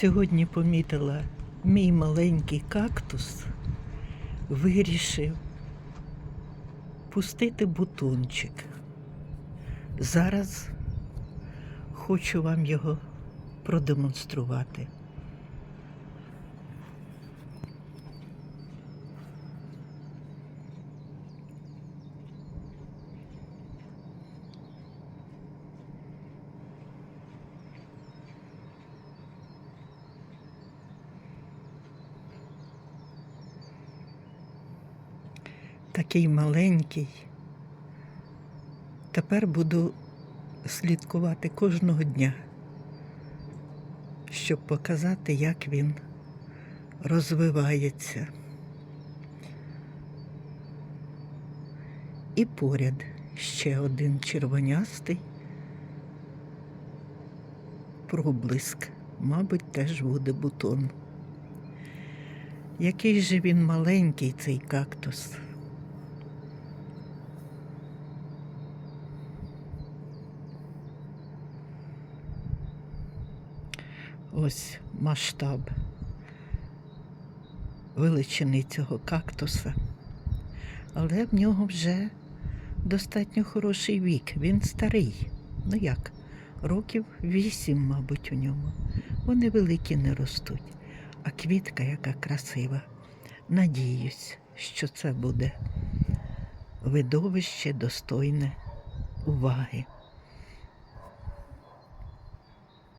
Сьогодні помітила мій маленький кактус, вирішив пустити бутончик. Зараз хочу вам його продемонструвати. Такий маленький. Тепер буду слідкувати кожного дня, щоб показати, як він розвивається. І поряд ще один червонястий проблиск. Мабуть, теж буде бутон. Який же він маленький, цей кактус. Ось масштаб величини цього кактуса. Але в нього вже достатньо хороший вік. Він старий. Ну як? Років вісім, мабуть, у ньому. Вони великі не ростуть. А квітка яка красива. Надіюсь, що це буде видовище достойне уваги.